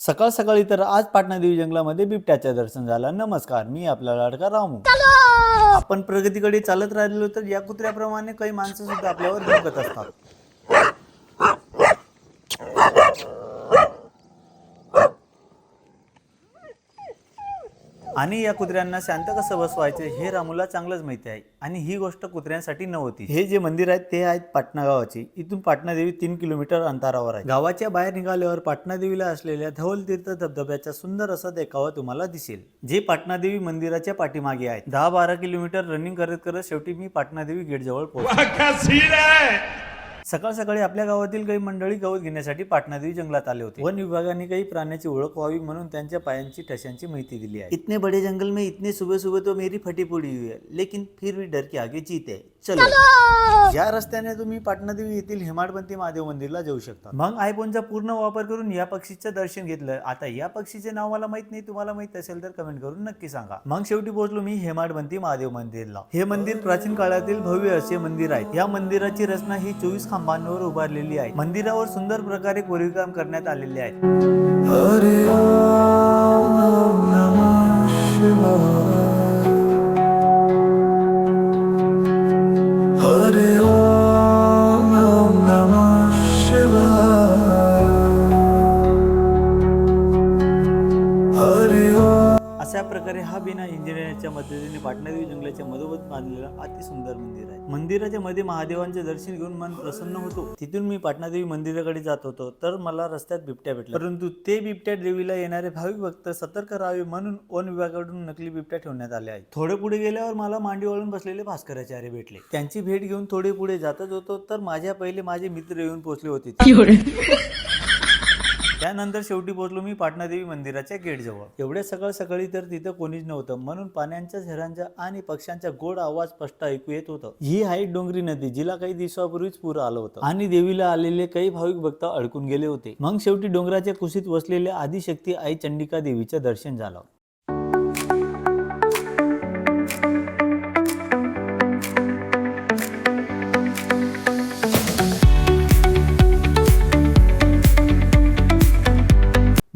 सकाळ सकाळी तर आज पाटणादेवी जंगलामध्ये बिबट्याचं दर्शन झालं. नमस्कार मी आपला लाडका रामू. आपण प्रगतीकडे चालत राहिलो तर या कुत्र्याप्रमाणे काही माणसं सुद्धा आपल्यावर भुंकत असतात. आणि या कुत्र्यांना शांत कसं बसवायचे हे रामूला चांगलंच माहिती आहे. आणि ही गोष्ट कुत्र्यांसाठी नव्हती हे जे मंदिर आहेत ते आहेत पाटणा गावाचे इथून पाटणादेवी तीन किलोमीटर अंतरावर आहे. गावाच्या बाहेर निघाल्यावर पाटणादेवीला असलेल्या धवल तीर्थ धबधब्याचा सुंदर असा देखावा तुम्हाला दिसेल. जे पाटणादेवी मंदिराच्या पाठीमागे आहे दहा बारा किलोमीटर रनिंग करत करत शेवटी मी पाटणादेवी गेट जवळ पोहोचलो है सकाळ सकाळी आपल्या गावातील काही मंडळी गवत घेण्यासाठी पाटणादेवी जंगलात आले होते. वन विभागाने काही प्राण्याची ओळख व्हावी म्हणून त्यांच्या पायांची ठशांची माहिती दिली आहे. इतने बडे जंगल में इतने सुबह सुबह तो मेरी फटी पड़ी हुई है लेकिन फिर भी डर के आगे जीत है. चलो या रस्त्याने तुम्ही पाटणादेवी येथील हेमाडपंथी महादेव मंदिरला जाऊ शकता. मग आयफोनचा पूर्ण वापर करून या पक्षीचं दर्शन घेतलं. आता या पक्षीचे नाव मला माहीत नाही. तुम्हाला माहीत असेल तर कमेंट करून नक्की सांगा. मग शेवटी पोहोचलो मी हेमाडपंथी महादेव मंदिरला. हे मंदिर प्राचीन काळातील भव्य असे मंदिर आहे. या मंदिराची रचना ही चोवीस खांबांवर उभारलेली आहे. मंदिरावर सुंदर प्रकारे कोरीवकाम करण्यात आलेले आहे. अशा प्रकारे हा बिना इंजिनिअरच्या मदतीने पाटणादेवी जंगलाच्या मधोमध बांधलेला अति सुंदर मंदिर आहे. मंदिराच्या मध्ये महादेवांचे दर्शन घेऊन मन प्रसन्न होतो. तिथून मी पाटणादेवी मंदिराकडे जात होतो. तर मला रस्त्यात बिबट्या भेटला. परंतु ते बिबट्या देवीला येणारे भाविक भक्त सतर्क राहावे म्हणून वन विभागाकडून नकली बिबट्या ठेवण्यात आले आहेत. थोडे पुढे गेल्यावर मला मांडी वळून बसलेले भास्कराचार्य भेटले. त्यांची भेट घेऊन थोडे पुढे जातच होतो. तर माझ्या पहिले माझे मित्र येऊन पोहोचले होते. त्यानंतर शेवटी पोहोचलो मी पाटणादेवी मंदिराच्या गेट जवळ एवढ्या सकाळ सकाळी तर तिथं कोणीच नव्हतं. म्हणून पाण्याच्या झऱ्यांचा आणि पक्ष्यांचा गोड आवाज स्पष्ट ऐकू येत होतं. ही आहे डोंगरी नदी जिला काही दिवसापूर्वीच पूर आलं होतं. आणि देवीला आलेले काही भाविक भक्त अडकून गेले होते. मग शेवटी डोंगराच्या कुशीत वसलेल्या आदिशक्ती आई चंडिका देवीचं दर्शन झालं.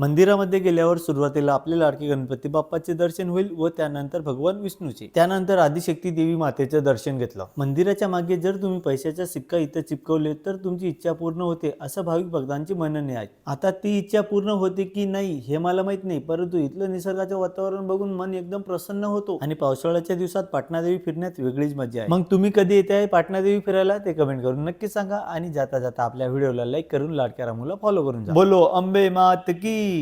मंदिरामध्ये गेल्यावर सुरुवातीला आपले लाडके गणपती बाप्पाचे दर्शन होईल व त्यानंतर भगवान विष्णूचे. त्यानंतर आदिशक्ती देवी मातेचे दर्शन घेतलं. मंदिराच्या मागे जर तुम्ही पैशाचा सिक्का इथं चिपकवले तर तुमची इच्छा पूर्ण होते असं भाविक भक्तांची म्हणणे आहे आता ती इच्छा पूर्ण होते की नाही हे मला माहीत नाही परंतु इथलं निसर्गाचं वातावरण बघून मन एकदम प्रसन्न होतो आणि पावसाळ्याच्या दिवसात पाटणादेवी फिरण्यात वेगळीच मजा आहे. मग तुम्ही कधी येते आहे पाटणादेवी फिरायला? ते कमेंट करून नक्की सांगा आणि जाता जाता आपल्या व्हिडिओला लाईक करून लाडक्या रामूला फॉलो करून जा. बोलो अंबे मात की